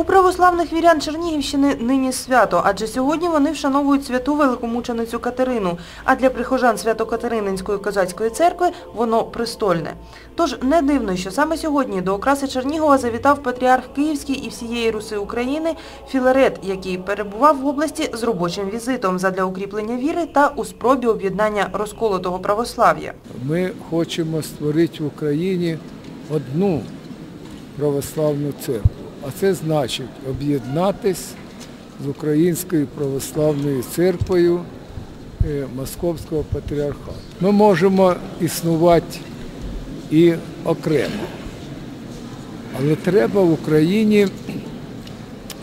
У православних вірян Чернігівщини нині свято, адже сьогодні вони вшановують святу великомученицю Катерину, а для прихожан Свято-Катерининської козацької церкви воно престольне. Тож не дивно, що саме сьогодні до окраси Чернігова завітав патріарх Київський і всієї Руси України Філарет, який перебував в області з робочим візитом задля укріплення віри та у спробі об'єднання розколотого православ'я. Ми хочемо створити в Україні одну православну церкву. А це значить об'єднатись з Українською православною церквою е, Московського патріархату. Ми можемо існувати і окремо. Але треба в Україні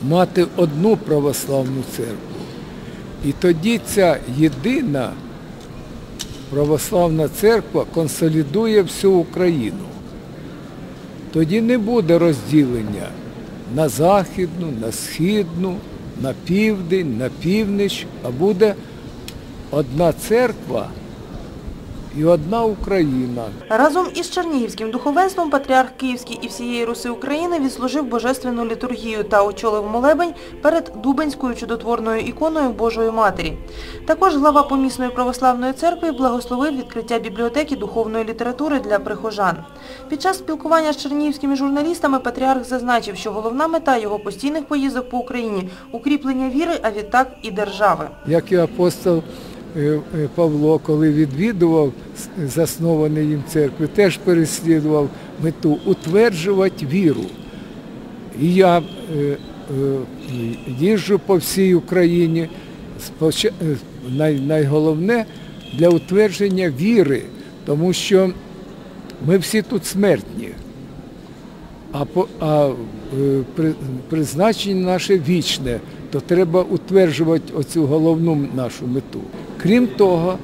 мати одну православну церкву. І тоді ця єдина православна церква консолідує всю Україну. Тоді не буде розділення на західну, на східну, на південь, на північ, а буде одна церква і одна Україна. Разом із Чернігівським духовенством патріарх Київський і всієї Руси України відслужив божественну літургію та очолив молебень перед Дубенською чудотворною іконою Божої Матері. Також глава помісної православної церкви благословив відкриття бібліотеки духовної літератури для прихожан. Під час спілкування з чернігівськими журналістами патріарх зазначив, що головна мета його постійних поїздок по Україні – укріплення віри, а відтак і держави. Як і апостол Павло, коли відвідував засновані їм церкви, теж переслідував мету утверджувати віру. І я е, е, їжджу по всій Україні. Е, Найголовне для утвердження віри, тому що ми всі тут смертні. А, а е, призначення наше вічне, то треба утверджувати оцю головну нашу мету. Крім того,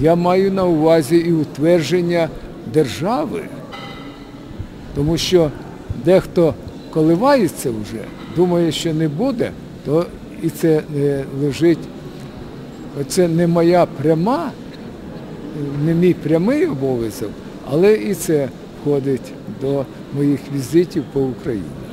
я маю на увазі і утвердження держави, тому що дехто коливається вже, думає, що не буде, то і це лежить. Оце не моя пряма, не мій прямий обов'язок, але і це входить до моїх візитів по Україні.